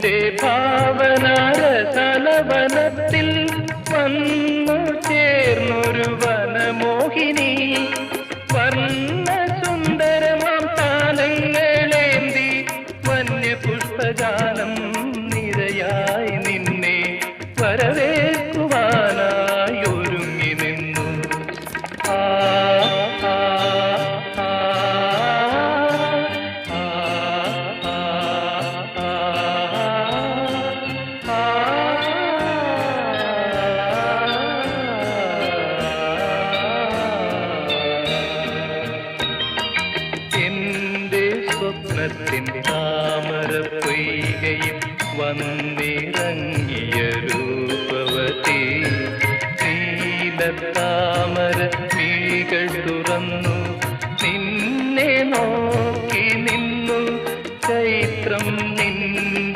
എന്റെ ഭാവനാരതലവനത്തിൽ വന്നു ചേർന്നൊരു വനമോഹിനി. വർണ സുന്ദരമാം താലങ്ങളേന്തി വന്യപുഷ്പജാലം നിരയായി നിന്നെ വരവേൽക്കുവാനായി സ്വപ്നത്തിൻ താമര പെയ്കയിൽ വന്നിറങ്ങിയ രൂപവതി. നീലത്താമര മിഴികൾ തുറന്നു. നിന്നെ നോക്കി നിന്നു. ചൈത്രം നിന്നു